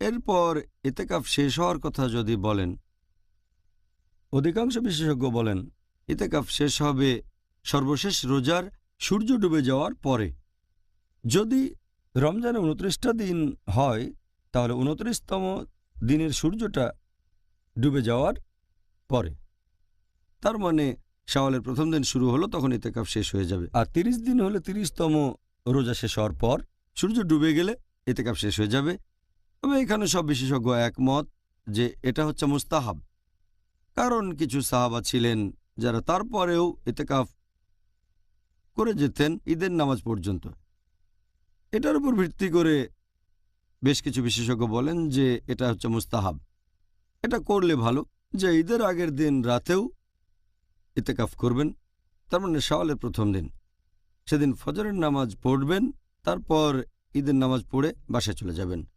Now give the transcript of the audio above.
এরপর ইতেকাফ শেষ হওয়ার কথা যদি বলেন, অধিকাংশ বিশেষজ্ঞ বলেন, ইতেকাফ শেষ হবে সর্বশেষ রোজার সূর্য ডুবে যাওয়ার পরে। যদি রমজানে উনত্রিশটা দিন হয়, তাহলে উনত্রিশতম দিনের সূর্যটা ডুবে যাওয়ার পরে। তার মানে শাওয়ালের প্রথম দিন শুরু হলো, তখন ইতেকাফ শেষ হয়ে যাবে। আর তিরিশ দিন হলে তিরিশতম রোজা শেষ হওয়ার পর সূর্য ডুবে গেলে ইতেকাফ শেষ হয়ে যাবে। তবে এখানে সব বিশেষজ্ঞ একমত যে এটা হচ্ছে মুস্তাহাব। কারণ কিছু সাহাবা ছিলেন যারা তারপরেও ইতেকাফ করে যেতেন ঈদের নামাজ পর্যন্ত। এটার উপর ভিত্তি করে বেশ কিছু বিশেষজ্ঞ বলেন যে এটা হচ্ছে মুস্তাহাব। এটা করলে ভালো যে ঈদের আগের দিন রাতেও ইতেকাফ করবেন, তার মানে শাওয়ালের প্রথম দিন। সেদিন ফজরের নামাজ পড়বেন, তারপর ঈদের নামাজ পড়ে বাসায় চলে যাবেন।